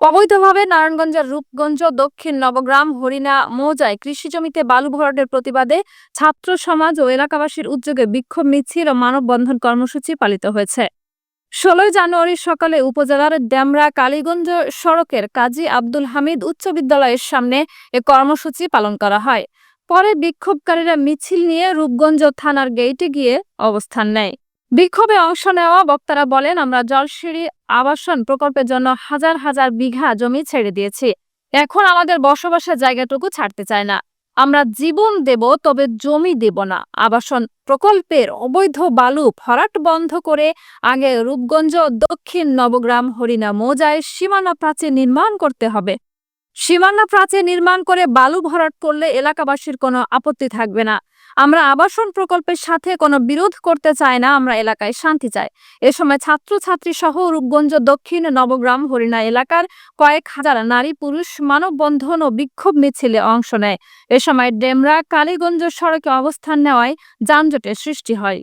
অবৈধভাবে নারায়ণগঞ্জের রূপগঞ্জ, দক্ষিণ নবগ্রাম, হরিণা, মৌজায় কৃষি জমিতে বালু ভরাটের প্রতিবাদে ছাত্র সমাজ ও এলাকাবাসীর উদ্যোগে বিক্ষোভ, মিছিল ও মানববন্ধন কর্মসূচি পালিত হয়েছে। ষোলোই জানুয়ারি সকালে উপজেলার ড্যামরা কালীগঞ্জ সড়কের কাজী আব্দুল হামিদ উচ্চ বিদ্যালয়ের সামনে এ কর্মসূচি পালন করা হয়। পরে বিক্ষোভকারীরা মিছিল নিয়ে রূপগঞ্জ থানার গেইটে গিয়ে অবস্থান নেয়। বিক্ষোভে অংশ নেওয়া বক্তারা বলেন, আমরা জলসিঁড়ি আবাসন প্রকল্পের জন্য হাজার হাজার বিঘা জমি ছেড়ে দিয়েছি। এখন আমাদের বসবাসের জায়গাটুকু ছাড়তে চায় না। আমরা জীবন দেব, তবে জমি দেব না। আবাসন প্রকল্পের অবৈধ বালু ভরাট বন্ধ করে আগে রূপগঞ্জ, দক্ষিণ নবগ্রাম হরিণা মৌজায় সীমানা প্রাচীর নির্মাণ করতে হবে। সীমানা প্রাচীর নির্মাণ করে বালু ভরাট করলে এলাকাবাসীর কোনো আপত্তি থাকবে না। আমরা আবাসন প্রকল্পের সাথে কোনো বিরোধ করতে চাই না, আমরা এলাকায় শান্তি চাই। এ সময় ছাত্রছাত্রী সহ রূপগঞ্জ, দক্ষিণ নবগ্রাম, হরিণা এলাকার কয়েক হাজার নারী, পুরুষ, মানববন্ধন ও বিক্ষোভ মিছিলে অংশ নেয়। এ সময় ডেমরা কালীগঞ্জ সড়কে অবস্থান নেওয়ায় যানজটের সৃষ্টি হয়।